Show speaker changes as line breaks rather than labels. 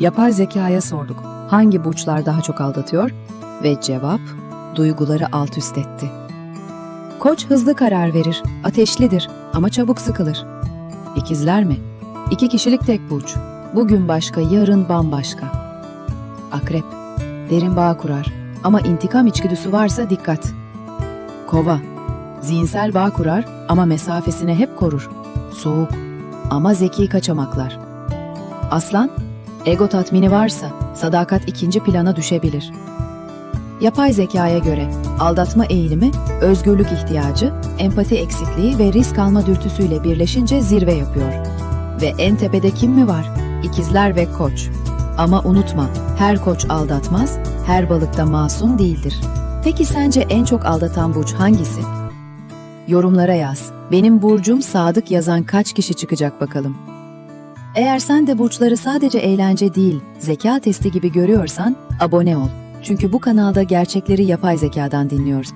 Yapay zekaya sorduk. Hangi burçlar daha çok aldatıyor? Ve cevap duyguları alt üst etti. Koç hızlı karar verir, ateşlidir ama çabuk sıkılır. İkizler mi? İki kişilik tek burç. Bugün başka, yarın bambaşka. Akrep, derin bağ kurar ama intikam içgüdüsü varsa dikkat. Kova, zihinsel bağ kurar ama mesafesini hep korur. Soğuk ama zeki kaçamaklar. Aslan, ego tatmini varsa sadakat ikinci plana düşebilir. Yapay zekaya göre aldatma eğilimi, özgürlük ihtiyacı, empati eksikliği ve risk alma dürtüsüyle birleşince zirve yapıyor. Ve en tepede kim mi var? İkizler ve koç. Ama unutma, her koç aldatmaz, her balık da masum değildir. Peki sence en çok aldatan burç hangisi? Yorumlara yaz. Benim burcum sadık yazan kaç kişi çıkacak bakalım. Eğer sen de burçları sadece eğlence değil, zeka testi gibi görüyorsan abone ol. Çünkü bu kanalda gerçekleri yapay zekadan dinliyoruz.